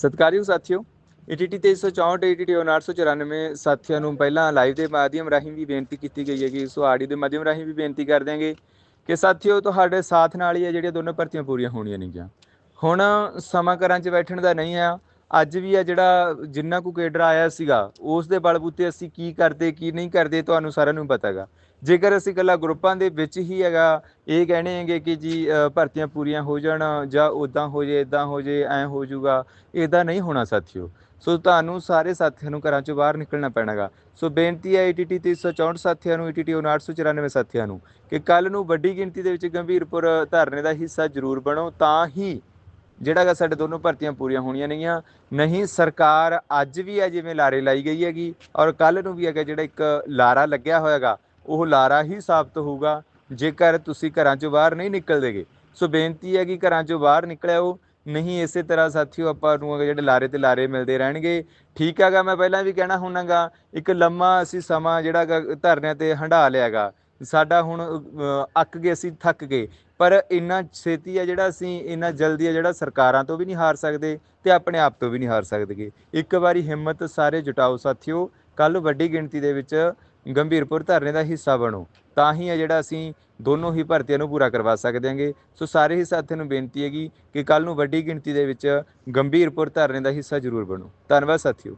ਸਤਿਕਾਰਯੋਗ ਸਾਥੀਓ ETT 364 ETT 994 ਸਾਥੀਆਂ ਨੂੰ ਪਹਿਲਾਂ ਲਾਈਵ ਦੇ ਮਾਧਿਅਮ ਰਾਹੀਂ ਵੀ ਬੇਨਤੀ ਕੀਤੀ ਗਈ ਹੈ ਕਿ ਸੋ ਆਡੀਓ ਦੇ ਮਾਧਿਅਮ ਰਾਹੀਂ ਵੀ ਬੇਨਤੀ ਕਰ ਦਿਆਂਗੇ ਕਿ ਸਾਥੀਓ, ਤੁਹਾਡੇ ਸਾਥ ਨਾਲ ਹੀ ਹੈ ਜਿਹੜੀਆਂ ਦੋਨੋਂ ਭਰਤੀਆਂ ਪੂਰੀਆਂ ਹੋਣੀਆਂ ਨੇਗੀਆਂ। ਹੁਣ ਸਮਾਂ ਘਰਾਂ 'ਚ ਬੈਠਣ ਦਾ ਨਹੀਂ ਆ। ਅੱਜ ਵੀ ਆ ਜਿਹੜਾ ਜਿੰਨਾ ਕੁ ਕੇਡਰ ਆਇਆ ਸੀਗਾ ਉਸ ਦੇ ਬਲਬੂਤੇ ਅਸੀਂ ਕੀ ਕਰਦੇ, ਕੀ ਨਹੀਂ ਕਰਦੇ ਤੁਹਾਨੂੰ ਸਾਰਿਆਂ ਨੂੰ ਪਤਾ ਹੈਗਾ। ਜੇਕਰ ਅਸੀਂ ਇਕੱਲਾ ਗਰੁੱਪਾਂ ਦੇ ਵਿੱਚ ਹੀ ਹੈਗਾ, ਇਹ ਕਹਿਣੇ ਹੈਗੇ ਕਿ ਜੀ ਭਰਤੀਆਂ ਪੂਰੀਆਂ ਹੋ ਜਾਣ ਜਾਂ ਉਦਾਂ ਹੋ ਜੇ ਇਦਾਂ ਹੋ ਜੇ, ਐ ਹੋ ਜਾਊਗਾ ਇਦਾਂ ਨਹੀਂ ਹੋਣਾ ਸਾਥੀਓ। ਸੋ ਤੁਹਾਨੂੰ ਸਾਰੇ ਸਾਥੀਆਂ ਨੂੰ ਘਰਾਂ ਚੋਂ ਬਾਹਰ ਨਿਕਲਣਾ ਪੈਣਾਗਾ ਸੋ ਬੇਨਤੀ ਹੈ ETT 364 ਸਾਥੀਆਂ ਨੂੰ ETT 994 ਸਾਥੀਆਂ ਨੂੰ, ਕਿ ਕੱਲ ਨੂੰ ਵੱਡੀ ਗਿਣਤੀ ਦੇ ਵਿੱਚ ਗੰਭੀਰਪੁਰ ਧਰਨੇ ਦਾ ਹਿੱਸਾ ਜ਼ਰੂਰ ਬਣੋ, ਤਾਂ ਹੀ ਜਿਹੜਾ ਗਾ ਸਾਡੇ ਦੋਨੋਂ ਭਰਤੀਆਂ ਪੂਰੀਆਂ ਹੋਣੀਆਂ ਨੇਗੀਆਂ। ਨਹੀਂ, ਸਰਕਾਰ ਅੱਜ ਵੀ ਹੈ ਜਿਵੇਂ ਲਾਰੇ ਲਾਈ ਗਈ ਹੈਗੀ ਔਰ ਕੱਲ ਨੂੰ ਵੀ ਹੈਗਾ ਜਿਹੜਾ ਇੱਕ ਲਾਰਾ ਲੱਗਿਆ ਹੋਇਆਗਾ, ਉਹ ਲਾਰਾ ਹੀ ਸਾਬਤ ਹੋਊਗਾ। ਜੇਕਰ ਤੁਸੀਂ ਘਰਾਂ ਚੋਂ ਬਾਹਰ ਨਹੀਂ ਨਿਕਲਦੇਗੇ, ਸੋ ਬੇਨਤੀ ਹੈ ਕਿ ਘਰਾਂ ਚੋਂ ਬਾਹਰ ਨਿਕਲਿਓ ਨਹੀਂ, ਇਸੇ ਤਰ੍ਹਾਂ ਸਾਥੀਓ ਆਪਾਂ ਨੂੰ ਅਗਰ ਜਿਹੜੇ ਲਾਰੇ ਤੇ ਲਾਰੇ ਮਿਲਦੇ ਰਹਿਣਗੇ। ਠੀਕ ਹੈਗਾ, ਮੈਂ ਪਹਿਲਾਂ ਵੀ ਕਹਿਣਾ ਹੁੰਨਾਗਾ, ਇੱਕ ਲੰਮਾ ਅਸੀਂ ਸਮਾਂ ਜਿਹੜਾ ਗਾ ਧਰਨਿਆਂ ਤੇ ਹੰਢਾ ਲਿਆਗਾ। ਸਾਡਾ ਹੁਣ ਅੱਕ ਗਏ, ਅਸੀਂ ਥੱਕ ਗਏ। ਪਰ ਇੰਨਾ ਛੇਤੀ ਆ ਜਿਹੜਾ ਅਸੀਂ, ਇੰਨਾ ਜਲਦੀ ਆ ਜਿਹੜਾ ਸਰਕਾਰਾਂ ਤੋਂ ਵੀ ਨਹੀਂ ਹਾਰ ਸਕਦੇ ਤੇ ਆਪਣੇ ਆਪ ਤੋਂ ਵੀ ਨਹੀਂ ਹਾਰ ਸਕਦੇਗੇ। ਇੱਕ ਵਾਰੀ ਹਿੰਮਤ ਸਾਰੇ ਜੁਟਾਓ ਸਾਥੀਓ ਕੱਲ ਵੱਡੀ ਗਿਣਤੀ ਦੇ ਵਿੱਚ ਗੰਭੀਰਪੁਰ ਧਰਨੇ ਦਾ ਹਿੱਸਾ ਬਣੋ। ਤਾਂ ਹੀ ਆ ਜਿਹੜਾ ਅਸੀਂ ਦੋਨੋਂ ਹੀ ਭਰਤੀਆਂ ਨੂੰ ਪੂਰਾ ਕਰਵਾ ਸਕਦੇ ਹਾਂਗੇ। ਸੋ ਸਾਰੇ ਹੀ ਸਾਥੀਆਂ ਨੂੰ ਬੇਨਤੀ ਹੈਗੀ ਕਿ ਕੱਲ ਨੂੰ ਵੱਡੀ ਗਿਣਤੀ ਦੇ ਵਿੱਚ ਗੰਭੀਰਪੁਰ ਧਰਨੇ ਦਾ ਹਿੱਸਾ ਜ਼ਰੂਰ ਬਣੋ। ਧੰਨਵਾਦ ਸਾਥੀਓ।